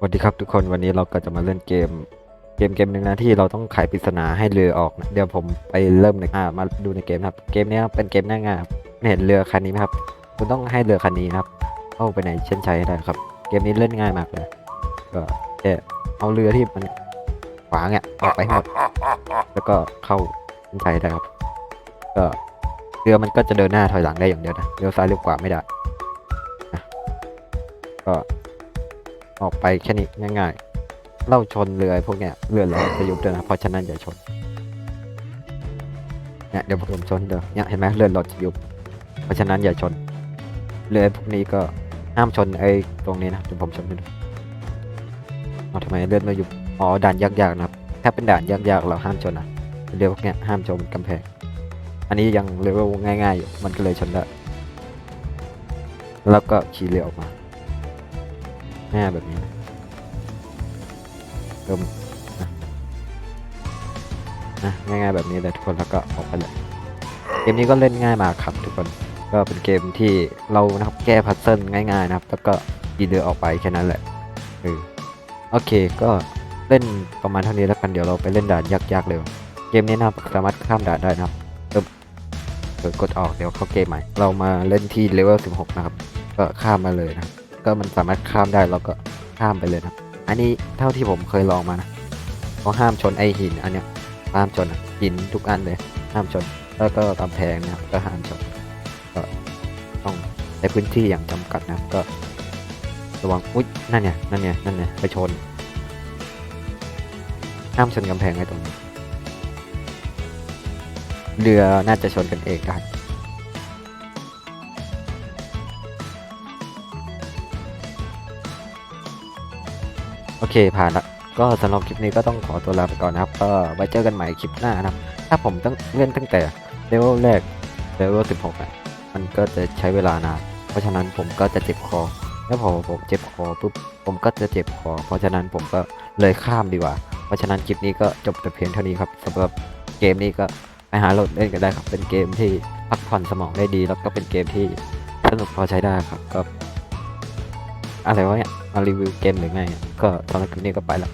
สวัสดีครับทุกคนวันนี้เราก็จะมาเล่นเกม เกมเกมหนึ่งนะที่เราต้องไขปริศนาให้เรือออกนะเดี๋ยวผมไปเริ่มในอ่ามาดูในเกมนะครับ เกมนี้เป็นเกมง่ายๆครับเห็นเรือคันนี้ไหมครับ คุณต้องให้เรือคันนี้นะครับเข้าไปในเช่นชัยได้ครับ เกมนี้เล่นง่ายมากเลยก็แค่เอาเรือที่มันขวางเนี่ยออกไปหมด แล้วก็เข้าเส้นชัยได้ครับก็เรือมันก็จะเดินหน้าถอยหลังได้อย่างเดียวนะเลี้ยวซ้ายเลี้ยวขวาไม่ได้นะก็ ออกไปแค่นี้ง่ายๆเล่าชนเรือพวกเนี้ยเรือเราจะยุบด้วยนะเพราะฉะนั้นอย่าชนเนี่ยเดี๋ยวผมชนเดี๋ยวเนี่ยเห็นไหมเรือรถจะยุบ เพราะฉะนั้นอย่าชนเรือพวกนี้ก็ห้ามชนไอ้ตรงนี้นะเดี๋ยวผมชนให้ดูเอาทำไมเลือนมายุบอ๋อด่านยากๆนะครับถ้าเป็นด่านยากๆเราห้ามชนนะเรือพวกเนี้ยห้ามชนกำแพงอันนี้ยังเลเวลง่ายๆอยู่มันก็เลยชนได้แล้วก็ขี่เรือออกมา หน้าแบบนี้นะเริ่มนะง่ายๆแบบนี้เลยทุกคนแล้วก็ออกไปเลยเกมนี้ก็เล่นง่ายมากครับทุกคนก็เป็นเกมที่เรานะครับแก้พัซเซิลง่าย ๆนะครับ แล้วก็ยีเดือออกไปแค่นั้นแหละเออโอเคก็เล่นประมาณเท่านี้แล้วกันเดี๋ยวเราไปเล่นด่านยากๆเลยเกมนี้นะครับสามารถข้ามด่านได้นะครับเริ่มเปิดกดออกเดี๋ยวเข้าเกมใหม่ เรามาเล่นที่เลเวล16 นะครับ ก็ข้ามมาเลยนะครับ ก็มันสามารถข้ามได้เราก็ข้ามไปเลยนะอันนี้เท่าที่ผมเคยลองมานะเขาห้ามชนไอหินอันเนี้ยห้ามชนอะหินทุกอันเลย ห้ามชน แล้วก็กำแพงนะครับก็ห้ามชนก็ต้องในพื้นที่อย่างจำกัดนะก็ระวังอุ๊ยนั่นเนี่ยนั่นเนี่ยนั่นเนี่ยไปชน ห้ามชนกำแพงไว้ตรงนี้เรือน่าจะชนกันเองได้ โอเคผ่านละก็สำหรับคลิปนี้ก็ต้องขอตัวลาไปก่อนนะครับ ก็ไว้เจอกันใหม่คลิปหน้านะครับ ถ้าผมต้องเล่นตั้งแต่เลเวลแรกเลเวล16อะมันก็จะใช้เวลานานเพราะฉะนั้นผมก็จะเจ็บคอ แล้วพอผมเจ็บคอปุ๊บผมก็จะเจ็บคอ เพราะฉะนั้นผมก็เลยข้ามดีกว่า เพราะฉะนั้นคลิปนี้ก็จบแต่เพียงเท่านี้ครับสำหรับเกมนี้ก็ไปหาโหลดเล่นกันได้ครับ เป็นเกมที่พักผ่อนสมองได้ดี แล้วก็เป็นเกมที่สนุกพอใช้ได้ครับก็ อะไรวะเนี่ยมารีวิวเกมหรือไง ก็สำหรับคลิปนี้ก็ไปละ